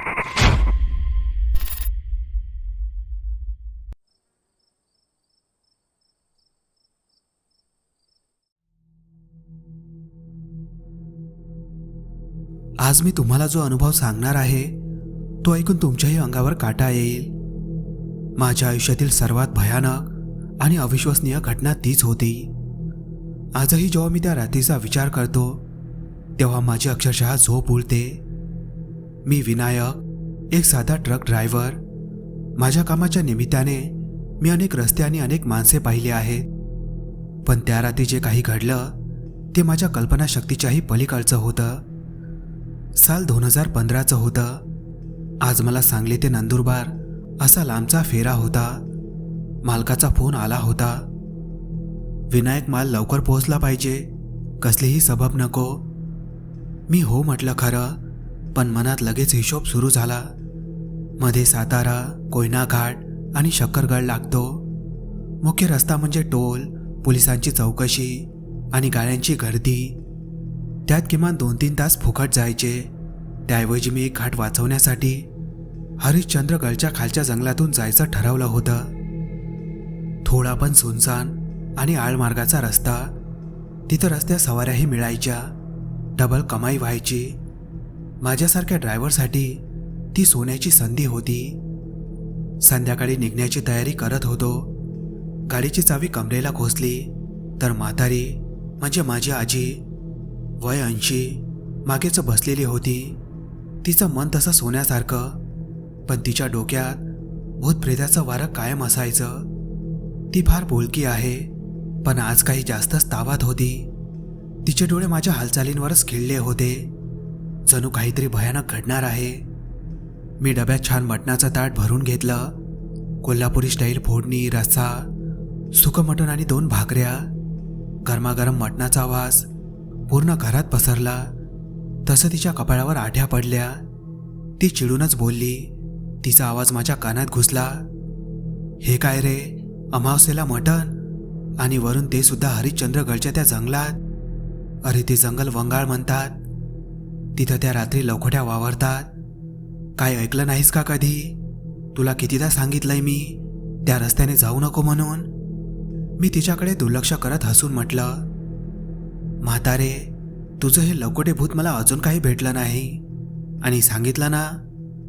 आज मी तुम्हाला जो अनुभव सांगणार आहे तो ऐकून तुमच्याही अंगावर काटा येईल. माझ्या आयुष्यातील सर्वात भयानक आणि अविश्वसनीय घटना तीच होती. आजही जेव्हा मी त्या रात्रीचा विचार करतो तेव्हा माझी अक्षरशः झोप उलते मी विनायक एक साधा ट्रक ड्रायव्हर माझ्या कामाच्या निमित्ताने मी अनेक रस्ते आणि अनेक माणसे पाहिली आहेत. पण त्या रात्री जे काही घडलं ते माझ्या कल्पनाशक्तीच्याही पलीकडचं होतं. साल दोन हजार पंधराचं होतं. आज मला सांगले ते नंदुरबार असा लांबचा फेरा होता. मालकाचा फोन आला होता. विनायक माल लवकर पोहोचला पाहिजे कसलीही सबब नको. मी हो म्हटलं खरं पण मनात लगेच हिशोब सुरू झाला. मध्ये सातारा कोयना घाट आणि शक्करगड लागतो. मुख्य रस्ता म्हणजे टोल पोलिसांची चौकशी आणि गाड्यांची गर्दी. त्यात किमान दोन तीन तास फुकट जायचे. त्याऐवजी मी एक घाट वाचवण्यासाठी हरिश्चंद्रगडच्या खालच्या जंगलातून जायचं ठरवलं होतं. थोडा पण सुनसान आणि आळमार्गाचा रस्ता. तिथं रस्त्या सवाऱ्याही मिळायच्या. डबल कमाई व्हायची. माझ्यासारख्या ड्रायव्हरसाठी ती सोन्याची संधी होती. संध्याकाळी निघण्याची तयारी करत होतो. गाडीची चावी कमरेला खोसली तर म्हातारी म्हणजे माझी आजी वय ऐंशी मागेच बसलेली होती. तिचं मन तसं सोन्यासारखं पण तिच्या डोक्यात भूतप्रेताचं वारं कायम असायचं. ती फार बोलकी आहे पण आज काही जास्तच तावात होती. तिचे डोळे माझ्या हालचालींवरच खिळले होते. जणू काहीतरी भयानक घडणार आहे. मी डब्यात छान मटणाचं ताट भरून घेतलं. कोल्हापुरी स्टाईल फोडणी रस्सा सुकं मटण आणि दोन भाकऱ्या गरमागरम मटणाचा वास पूर्ण घरात पसरला. तसं तिच्या कपाळावर आठ्या पडल्या. ती चिडूनच बोलली तिचा आवाज माझ्या कानात घुसला. हे काय रे अमावस्येला मटण? आणि वरून ते सुद्धा हरिश्चंद्रगडच्या त्या जंगलात? अरे ते जंगल वंगाळ म्हणतात. तिथं त्या रात्री लवखड्या वावरतात. काय ऐकलं नाहीस का कधी? तुला कितीदा सांगितलंय मी त्या रस्त्याने जाऊ नको म्हणून. मी तिच्याकडे दुर्लक्ष करत हसून म्हटलं म्हातारे तुझं हे लवकोटे भूत मला अजून काही भेटलं नाही. आणि सांगितलं ना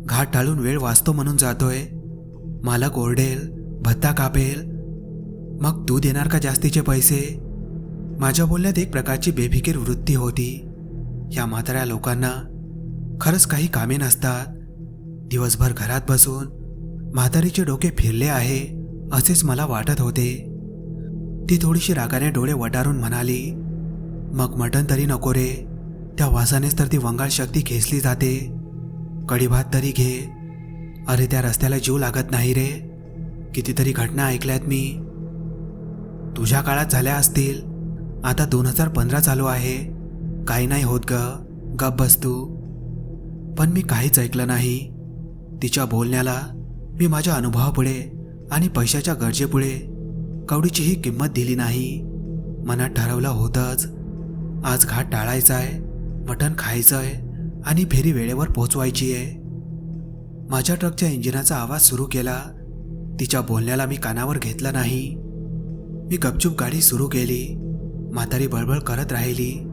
घाट टाळून वेळ वाचतो म्हणून जातोय. मालक ओरडेल भत्ता कापेल. मग तू देणार का जास्तीचे पैसे? माझ्या बोलण्यात एक प्रकारची बेफिकीर वृत्ती होती. या म्हाताऱ्या लोकांना खरंच काही कामे नसतात. दिवसभर घरात बसून म्हातारीचे डोके फिरले आहे असेच मला वाटत होते. ती थोडीशी रागाने डोळे वटारून म्हणाली मग मटण तरी नको रे. त्या वासानेच तर ती वंगाळ शक्ती खेचली जाते. कढीभात तरी घे. अरे त्या रस्त्याला जीव लागत नाही रे. कितीतरी घटना ऐकल्यात मी. तुझ्या काळात झाल्या असतील. आता दोन हजार पंधरा चालू आहे. काही नाही होत ग. गप बस तू. पण मी काहीच ऐकलं नाही. तिच्या बोलण्याला मी माझ्या अनुभवापुढे आणि पैशाच्या गरजेपुढे कवडीचीही किंमत दिली नाही. मनात ठरवलं होतंच. आज घाट टाळायचा आहे मटण खायचं आहे आणि फेरी वेळेवर पोचवायची आहे माझ्या ट्रकच्या इंजिनाचा आवाज सुरू केला. तिच्या बोलण्याला मी कानावर घेतलं नाही. मी गपचूप गाडी सुरू केली. म्हातारी बळबळ करत राहिली.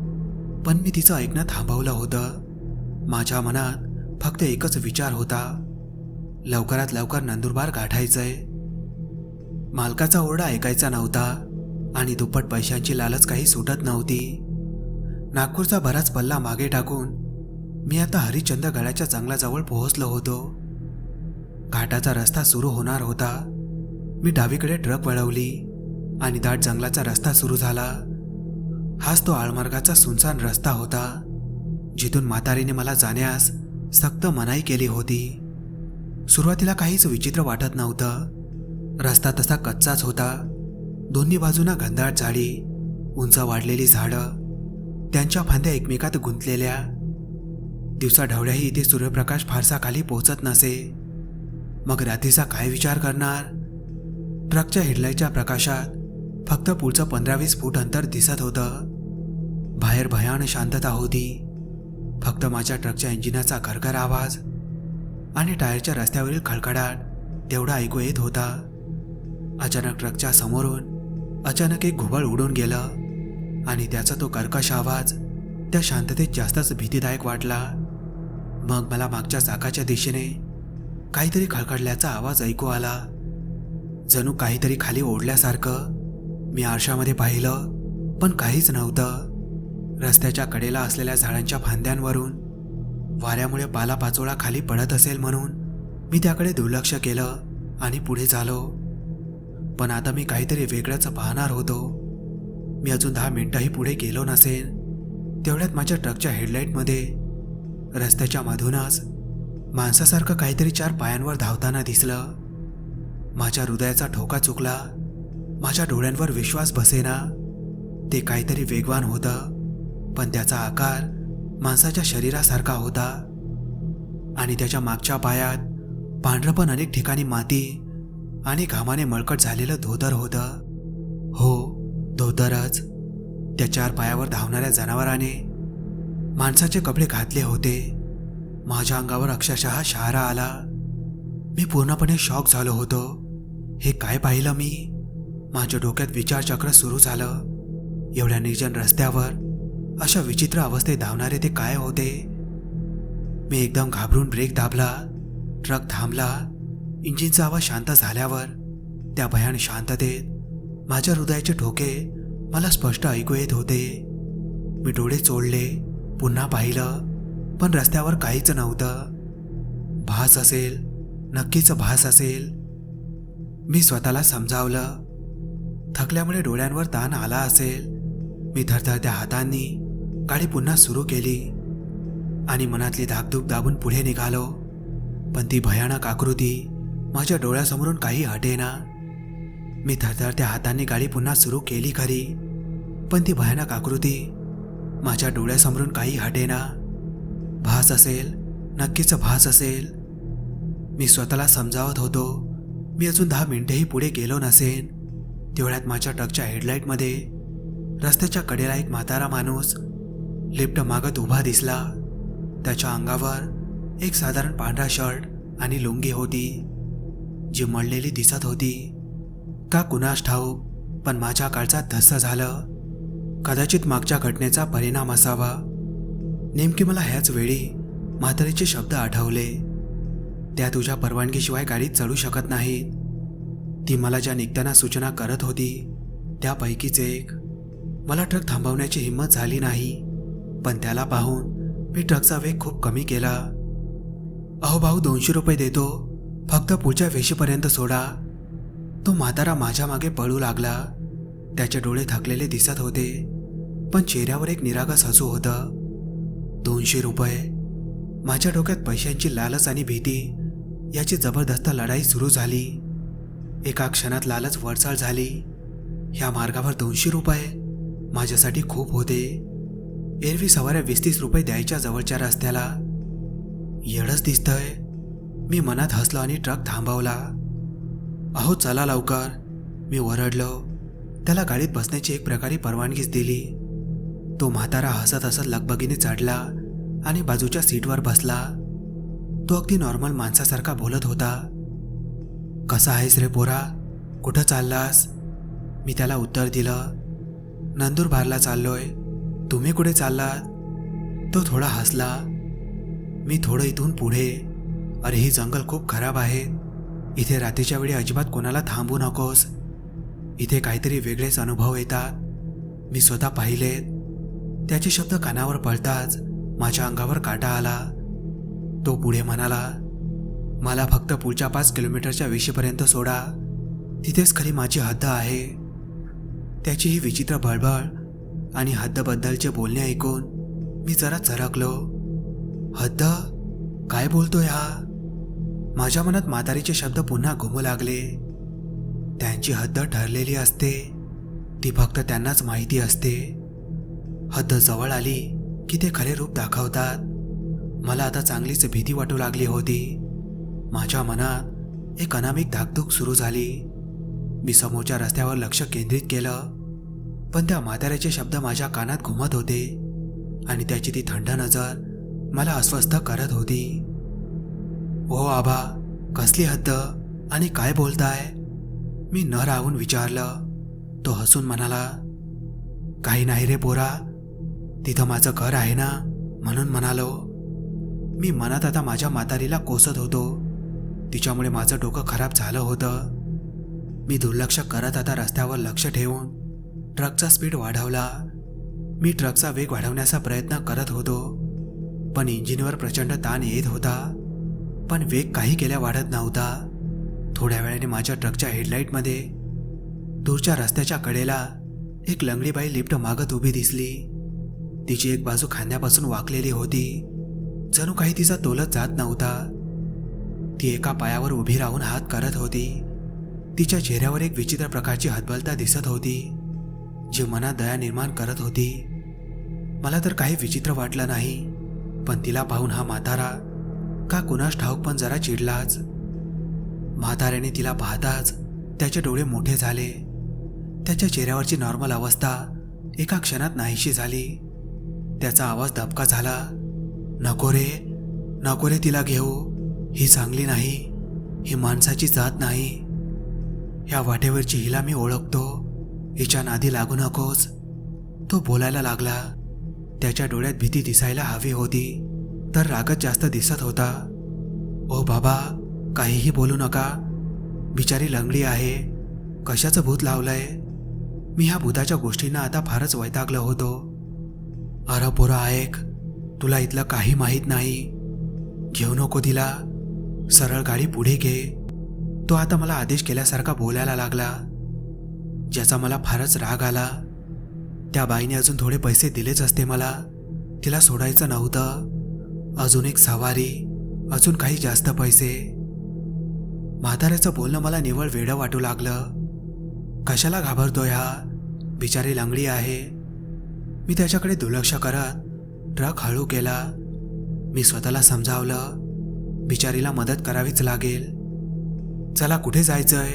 पण मी तिचं ऐकणं थांबवलं होतं. माझ्या मनात फक्त एकच विचार होता. लवकरात लवकर नंदुरबार गाठायचंय. मालकाचा ओरडा ऐकायचा नव्हता आणि दुप्पट पैशांची लालच काही सुटत नव्हती. नागपूरचा बराच पल्ला मागे टाकून मी आता हरिश्चंद्र गडाच्या जंगलाजवळ पोहोचलो होतो. घाटाचा रस्ता सुरू होणार होता. मी डावीकडे ट्रक वळवली आणि दाट जंगलाचा रस्ता सुरू झाला. हाच तो आळमार्गाचा सुनसान रस्ता होता जिथून म्हातारीने मला जाण्यास सक्त मनाई केली होती. सुरुवातीला काहीच विचित्र वाटत नव्हतं. रस्ता तसा कच्चाच होता. दोन्ही बाजूंना घनदाट झाडी उंच वाढलेली झाडं त्यांच्या फांद्या एकमेकात गुंतलेल्या. दिवसा ढवळ्याही इथे सूर्यप्रकाश फारसा खाली पोहोचत नसे. मग रात्रीचा काय विचार करणार? ट्रकच्या हेडलाईटच्या प्रकाशात फक्त पुढचं पंधरा वीस फूट अंतर दिसत होतं. बाहेर भयान शांतता होती. फक्त माझ्या ट्रकच्या इंजिनाचा खरखर आवाज आणि टायरच्या रस्त्यावरील खडखडाट तेवढा ऐकू येत होता. अचानक ट्रकच्या समोरून अचानक एक घुबळ उडून गेलं आणि त्याचा तो कर्कश आवाज त्या शांततेत जास्तच भीतीदायक वाटला. मग मला मागच्या चाकाच्या दिशेने काहीतरी खळखळल्याचा आवाज ऐकू आला. जणू काहीतरी खाली ओढल्यासारखं मी आरशामध्ये पाहिलं पण काहीच नव्हतं. रस्त्याच्या कडेला असलेल्या झाडांच्या फांद्यांवरून वाऱ्यामुळे पालापाचोळा खाली पडत असेल म्हणून मी त्याकडे दुर्लक्ष केलं आणि पुढे झालो. पण आता मी काहीतरी वेगळंच पाहणार होतो. मी अजून दहा मिनिटंही पुढे गेलो नसेल तेवढ्यात माझ्या ट्रकच्या हेडलाईटमध्ये रस्त्याच्या मधूनच माणसासारखं काहीतरी चार पायांवर धावताना दिसलं. माझ्या हृदयाचा ठोका चुकला. माझ्या डोळ्यांवर विश्वास बसेना. ते काहीतरी वेगवान होतं पण त्याचा आकार माणसाच्या शरीरासारखा होता. आणि त्याच्या मागच्या पायात पांढरं पण अनेक ठिकाणी माती आणि घामाने मळकट झालेलं धोतर होतं. हो धोतरच. त्या चार पायावर धावणाऱ्या जनावराने माणसाचे कपडे घातले होते. माझ्या अंगावर अक्षरशः शहारा आला. मी पूर्णपणे शॉक झालो होतो. हे काय पाहिलं मी? माझ्या डोक्यात विचारचक्र सुरू झालं. एवढ्या निर्जन रस्त्यावर अशा विचित्र अवस्थेत धावणारे ते काय होते? मी एकदम घाबरून ब्रेक दाबला ट्रक थांबला इंजिनचा आवाज शांत झाल्यावर त्या भयान शांततेत माझ्या हृदयाचे ठोके मला स्पष्ट ऐकू येत होते. मी डोळे चोळले पुन्हा पाहिलं पण रस्त्यावर काहीच नव्हतं. भास असेल नक्कीच भास असेल. मी स्वतःला समजावलं थकल्यामुळे डोळ्यांवर ताण आला असेल. मी थरथरत्या हातांनी गाडी पुन्हा सुरू केली आणि मनातली धाकधूक दाबून पुढे निघालो. पण ती भयानक आकृती माझ्या डोळ्यासमोरून काही हटेना. मी थरथरत्या हातांनी गाडी पुन्हा सुरू केली खरी पण ती भयानक आकृती माझ्या डोळ्यासमोरून काही हटेना. भास असेल नक्कीच भास असेल. मी स्वतःला समजावत होतो मी अजून दहा मिनिटेही पुढे गेलो नसेन. तेवढ्यात माझ्या ट्रकच्या हेडलाईटमध्ये रस्त्याच्या कडेला एक म्हातारा माणूस लिफ्ट मागत उभा दिसला. त्याच्या अंगावर एक साधारण पांढरा शर्ट आणि लुंगी होती जी मळलेली दिसत होती. का कुणास ठाऊक पण माझ्या काळचा धस्स झालं. कदाचित मागच्या घटनेचा परिणाम असावा. नेमकी मला ह्याच वेळी म्हातारीचे शब्द आठवले. त्या तुझ्या परवानगीशिवाय गाडीत चढू शकत नाहीत. ती मला ज्या निघताना सूचना करत होती त्यापैकीच एक. मला ट्रक थांबवण्याची हिंमत झाली नाही पण त्याला पाहून मी ट्रकचा वेग खूप कमी केला. अहो भाऊ दोनशे रुपये देतो. फक्त पुढच्या वेशीपर्यंत सोडा. तो म्हातारा माझ्या मागे पळू लागला. त्याचे डोळे थकलेले दिसत होते पण चेहऱ्यावर एक निरागस हसू होतं. दोनशे रुपये? माझ्या डोक्यात पैशांची लालच आणि भीती. याची जबरदस्त लढाई सुरू झाली. एका क्षणात लालच वरचाळ झाली. ह्या मार्गावर दोनशे रुपये माझ्यासाठी खूप होते. एरवी सवाऱ्या वीस तीस रुपये द्यायच्या जवळच्या रस्त्याला. येडच दिसतंय. मी मनात हसलो आणि ट्रक थांबवला. अहो चला लवकर. मी ओरडलो. त्याला गाडीत बसण्याची एक प्रकारे परवानगीच दिली. तो म्हातारा हसत हसत लगबगीने चढला आणि बाजूच्या सीटवर बसला. तो अगदी नॉर्मल माणसासारखा बोलत होता. कसा आहेस रे पोरा? कुठं चाललास? मी त्याला उत्तर दिलं नंदुरबारला चाललोय. तुम्ही कुठे चाललात? तो थोडा हसला. मी थोडं इथून पुढे. अरे ही जंगल खूप खराब आहे. इथे रात्रीच्या वेळी अजिबात कोणाला थांबू नकोस. इथे काहीतरी वेगळेच अनुभव येतात. मी स्वतः पाहिलेत. त्याचे शब्द कानावर पळताच माझ्या अंगावर काटा आला. तो पुढे म्हणाला मला फक्त पुढच्या पाच किलोमीटरच्या वेशीपर्यंत सोडा. तिथेच खरी माझी हद्द आहे. त्याची ही विचित्र बळबळ आणि हद्दबद्दलचे बोलणे ऐकून मी जरा चरकलो. हद्द? काय बोलतोय हा? माझ्या मनात म्हातारीचे शब्द पुन्हा घुमू लागले. त्यांची हद्द ठरलेली असते. ती फक्त त्यांनाच माहिती असते. हद्द जवळ आली की ते खरे रूप दाखवतात. मला आता चांगलीच भीती वाटू लागली होती. माझ्या मनात एक अनामिक धाकधूक सुरू झाली. मी समोरच्या रस्त्यावर लक्ष केंद्रित केलं पण त्या म्हाताऱ्याचे शब्द माझ्या कानात घुमत होते आणि त्याची ती थंड नजर मला अस्वस्थ करत होती. ओ आबा कसली हद्द आणि काय बोलताय? मी न राहून विचारलं. तो हसून म्हणाला काही नाही रे पोरा तिथं माझं घर आहे ना? म्हणून म्हणालो. मी मनात आता माझ्या म्हातारीला कोसत होतो. तिच्यामुळे माझं डोकं खराब झालं होतं. मी दुर्लक्ष करत आता रस्त्यावर लक्ष ठेवून ट्रकचा स्पीड वाढवला. मी ट्रकचा वेग वाढवण्याचा प्रयत्न करत होतो पण इंजिनवर प्रचंड ताण येत होता. पण वेग काही केल्या वाढत नव्हता. थोड्या वेळाने माझ्या ट्रकच्या हेडलाईटमध्ये दूरच्या रस्त्याच्या कडेला एक लंगडीबाई लिफ्ट मागत उभी दिसली. तिची एक बाजू खांद्यापासून वाकलेली होती. जणू काही तिचा तोलत जात नव्हता. ती एका पायावर उभी राहून हात करत होती. तिच्या चेहऱ्यावर एक विचित्र प्रकारची हतबलता दिसत होती जी मनात दया निर्माण करत होती. मला तर काही विचित्र वाटलं नाही पण तिला पाहून हा म्हातारा का कुणास ठाऊक पण जरा चिडलाच. म्हाताऱ्याने तिला पाहताच त्याचे डोळे मोठे झाले. त्याच्या चेहऱ्यावरची नॉर्मल अवस्था एका क्षणात नाहीशी झाली. त्याचा आवाज दबका झाला. नको रे नको रे तिला घेऊ. ही चांगली नाही ही माणसाची जात नाही. या वाटेवरची हिला मी ओळखतो. हिच्या नादी लागू नकोस. तो बोलायला लागला. त्याच्या डोळ्यात भीती दिसायला हवी होती तर रागत जास्त दिसत होता. ओ बाबा काहीही बोलू नका. बिचारी लंगडी आहे. कशाचं भूत लावलंय? मी ह्या भूताच्या गोष्टींना आता फारच वैतागलो होतो. अरे पोरा ऐक. तुला इथलं काही माहीत नाही. घेऊ नको तिला. सरळ गाडी पुढे घे. तो आता मला आदेश केल्यासारखा बोलायला लागला. ज्याचा मला फारच राग आला. त्या बाईने अजून थोडे पैसे दिलेच असते मला. तिला सोडायचं नव्हतं. अजून एक सवारी अजून काही जास्त पैसे. म्हाताऱ्याचं बोलणं मला निवळ वेडं वाटू लागलं. कशाला घाबरतोय हा? बिचारी लंगडी आहे. मी त्याच्याकडे दुर्लक्ष करत ट्रक हळू केला. मी स्वतःला समजावलं. बिचारीला मदत करावीच लागेल. चला कुठे जायचंय?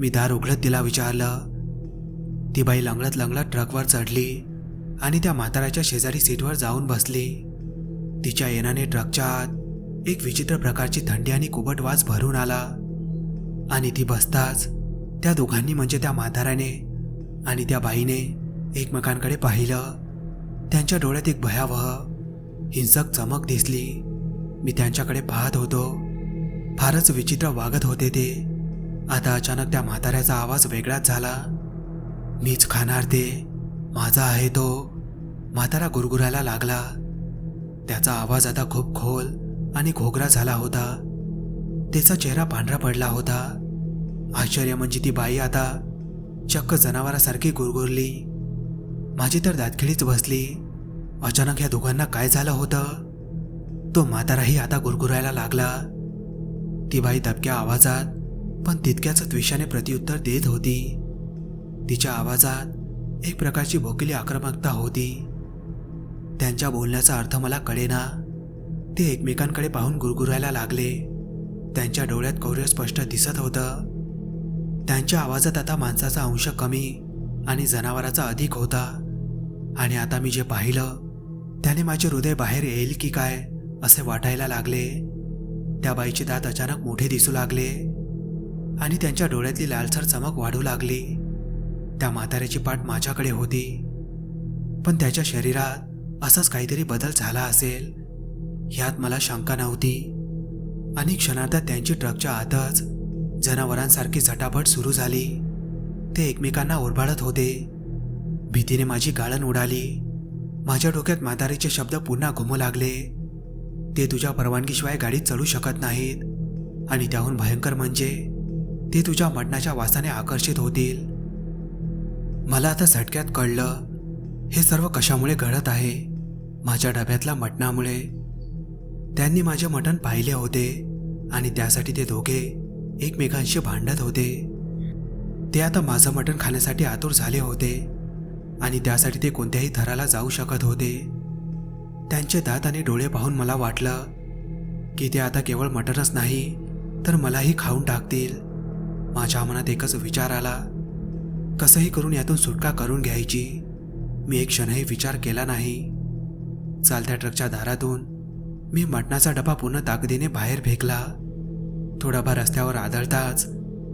मी दार उघडत तिला विचारलं. ती बाई लंगडत लंगडत ट्रकवर चढली आणि त्या म्हाताऱ्याच्या शेजारी सीटवर जाऊन बसली. तिच्या येण्याने ट्रकच्या आत एक विचित्र प्रकारची थंडी आणि कुबट वास भरून आला. आणि ती बसताच त्या दोघांनी म्हणजे त्या म्हाताऱ्याने आणि त्या बाईने एकमेकांकडे पाहिलं. त्यांच्या डोळ्यात एक भयावह हिंसक चमक दिसली. मी त्यांच्याकडे पाहत होतो. फारच विचित्र वागत होते ते. आता अचानक त्या म्हाताऱ्याचा आवाज वेगळाच झाला. मीच खाणार ते. माझा आहे तो. म्हातारा गुरगुरायला लागला. त्याचा आवाज आता खूप खोल आणि घोगरा झाला होता. त्याचा चेहरा पांढरा पडला होता. आश्चर्य म्हणजे ती बाई आता चक्क जनावरासारखी गुरगुरली. माझी तर दातखिळीच बसली. अचानक या दोघांना काय झालं होतं? तो म्हाताराही आता गुरगुरायला लागला. ती बाई दबक्या आवाजात पण तितक्याच द्वेषाने प्रत्युत्तर देत होती. तिच्या आवाजात एक प्रकारची भोकेली आक्रमकता होती. त्यांच्या बोलण्याचा अर्थ मला कळेना. ते एकमेकांकडे पाहून गुरगुरायला लागले. त्यांच्या डोळ्यात कौर्य स्पष्ट दिसत होतं. त्यांच्या आवाजात आता माणसाचा अंश कमी आणि जनावराचा अधिक होता. आणि आता मी जे पाहिलं त्याने माझे हृदय बाहेर येईल की काय? असे वाटायला लागले. त्या बाईचे दात अचानक मोठे दिसू लागले आणि त्यांच्या डोळ्यातली लालसर चमक वाढू लागली. त्या म्हाताऱ्याची पाठ माझ्याकडे होती. पण त्याच्या शरीरात असाच काहीतरी बदल झाला असेल ह्यात मला शंका नव्हती. आणि क्षणार्धात त्यांची ट्रकच्या आतच जनावरांसारखी झटापट सुरू झाली. ते एकमेकांना ओरबाळत होते. भीतीने माझी गाळण उडाली. माझ्या डोक्यात म्हातारीचे शब्द पुन्हा घुमू लागले. ते तुझ्या परवानगीशिवाय गाडीत चढू शकत नाहीत. आणि त्याहून भयंकर म्हणजे ते तुझ्या मटणाच्या वासाने आकर्षित होतील. मला आता झटक्यात कळलं हे सर्व कशामुळे घडत आहे? माझ्या डब्यातल्या मटणामुळे. त्यांनी माझे मटण पाहिले होते आणि त्यासाठी ते दोघे एकमेकांशी भांडत होते. ते आता माझं मटण खाण्यासाठी आतुर झाले होते आणि त्यासाठी ते कोणत्याही थराला जाऊ शकत होते. त्यांचे दात आणि डोळे पाहून मला वाटलं की ते आता केवळ मटणच नाही तर मलाही खाऊन टाकतील. माझ्या मनात एकच विचार आला कसंही करून यातून सुटका करून घ्यायची. मी एक क्षणही विचार केला नाही. चालत्या ट्रकच्या दारातून मी मटणाचा डबा पूर्ण ताकदीने बाहेर फेकला. थोडाफार रस्त्यावर आदळताच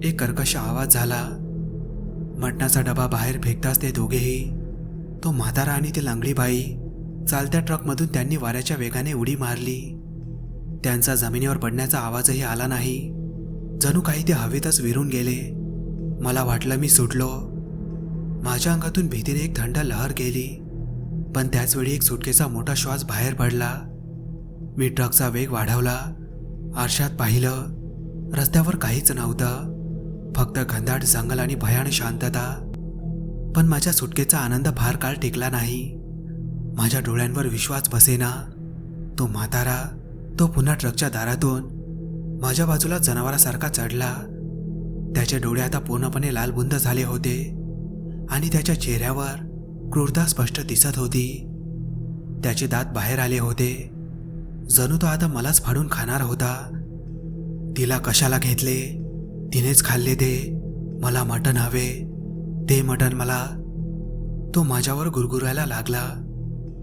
एक कर्कश आवाज झाला. मटणाचा डबा बाहेर फेकताच ते दोघेही तो म्हातारा आणि ती लांगडी बाई चालत्या ट्रकमधून त्यांनी वाऱ्याच्या वेगाने उडी मारली. त्यांचा जमिनीवर पडण्याचा आवाजही आला नाही. जणू काही ते हवेतच विरून गेले. मला वाटलं मी सुटलो. माझ्या अंगातून भीतीने एक थंड लहर गेली. पण त्याचवेळी एक सुटकेचा मोठा श्वास बाहेर पडला. मी ट्रकचा वेग वाढवला. आरशात पाहिलं. रस्त्यावर काहीच नव्हतं. फक्त घनदाट जंगल आणि भयान शांतता. पण माझ्या सुटकेचा आनंद फार काळ टिकला नाही. माझ्या डोळ्यांवर विश्वास बसेना. तो म्हातारा तो पुन्हा ट्रकच्या दारातून माझ्या बाजूला जनावरासारखा चढला. त्याचे डोळे आता पूर्णपणे लालबुंद झाले होते आणि त्याच्या चेहऱ्यावर क्रूरता स्पष्ट दिसत होती. त्याचे दात बाहेर आले होते. जणू तो आता मलाच फाडून खाणार होता. तिला कशाला घेतले? तिनेच खाल्ले ते. मला मटण हवे. ते मटण मला. तो माझ्यावर गुरगुरायला लागला.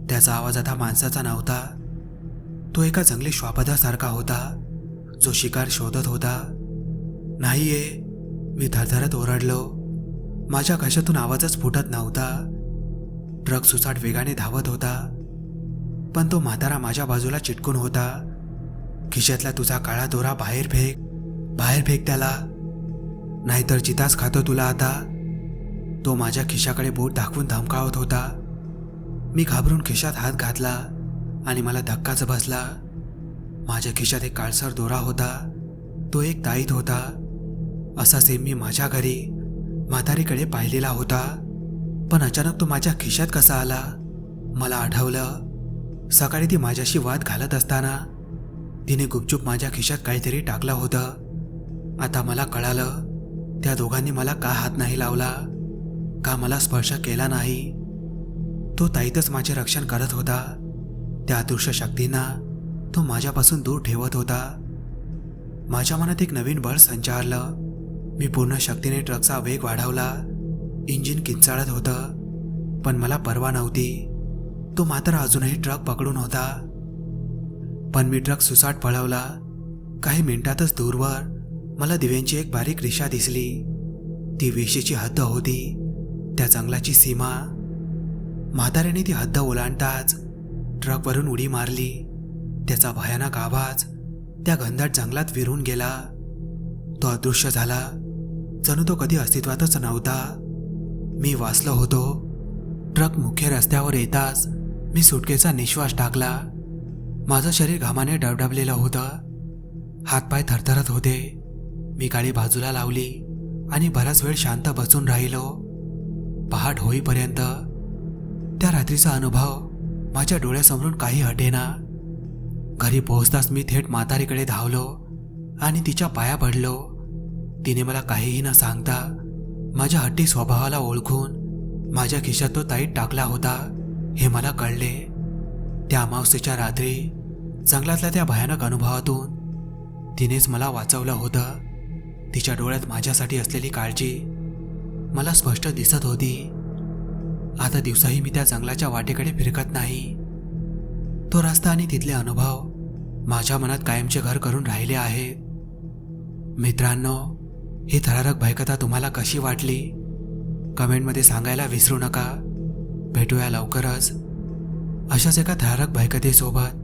त्याचा आवाज आता माणसाचा नव्हता. तो एका जंगली श्वापदासारखा होता जो शिकार शोधत होता. नाहीये मी थरथरत ओरडलो. माझ्या घशातून आवाजच फुटत नव्हता. ट्रक सुसाट वेगाने धावत होता. पण तो म्हातारा माझ्या बाजूला चिटकून होता. खिशातला तुझा काळा दोरा बाहेर फेक बाहेर फेक त्याला. नाहीतर चिताच खातो तुला आता. तो माझ्या खिशाकडे बोट दाखवून धमकावत होता. मी घाबरून खिशात हात घातला आणि मला धक्काच बसला. माझ्या खिशात एक काळसर दोरा होता. तो एक ताईत होता. असा सेम मी माझ्या घरी म्हातारीकडे पाहिलेला होता. पण अचानक तो माझ्या खिशात कसा आला? मला आठवलं सकाळी ती माझ्याशी वाद घालत असताना तिने गुपचूप माझ्या खिशात काहीतरी टाकलं होतं. आता मला कळालं त्या दोघांनी मला का हात नाही लावला? का मला स्पर्श केला नाही? तो ताईतच माझे रक्षण करत होता. त्या अदृश्य शक्तींना तो माझ्यापासून दूर ठेवत होता. माझ्या मनात एक नवीन बळ संचारलं. मी पूर्ण शक्तीने ट्रकचा वेग वाढवला. इंजिन किंचाळत होतं. पण मला परवा नव्हती. तो मात्र अजूनही ट्रक पकडून होता. पण मी ट्रक सुसाट पळवला. काही मिनिटातच दूरवर मला दिव्यांची एक बारीक रिषा दिसली. ती वेशीची हद्द होती. त्या जंगलाची सीमा म्हाताऱ्याने ती हद्द ओलांडताच ट्रकवरून उडी मारली. त्याचा भयानक आवाज त्या घनदाट जंगलात विरून गेला. तो अदृश्य झाला. जणू तो कधी अस्तित्वातच नव्हता. मी वाचलो होतो. ट्रक मुख्य रस्त्यावर येताच मी सुटकेचा निश्वास टाकला. माझं शरीर घामाने डबडबलेलं होतं. हातपाय थरथरत होते. मी गाडी बाजूला लावली आणि बराच वेळ शांत बसून राहिलो. पहाट होईपर्यंत त्या रात्रीचा अनुभव माझ्या डोळ्यासमोरून काही हटेना. घरी पोहोचताच मी थेट म्हातारीकडे धावलो आणि तिच्या पाया पडलो. तिने मला काहीही न सांगता माझ्या हट्टी स्वभावाला ओळखून माझ्या खिशात तो ताईत टाकला होता हे मला कळले. त्या अमावस्येच्या रात्री जंगलातल्या त्या भयानक अनुभवातून तिनेच मला वाचवलं होतं. तिच्या डोळ्यात माझ्यासाठी असलेली काळजी मला स्पष्ट दिसत होती. आता दिवसाही मी त्या जंगलाच्या वाटेकडे फिरकत नाही. तो रस्ता आणि तिथले अनुभव माझ्या मनात कायमचे घर करून राहिले आहेत मित्रांनो ही थरारक भयकथा तुम्हाला कशी वाटली? कमेंटमध्ये सांगायला विसरू नका. भेटूया लवकरच. अशाच एका थरारक भयकथेसोबत.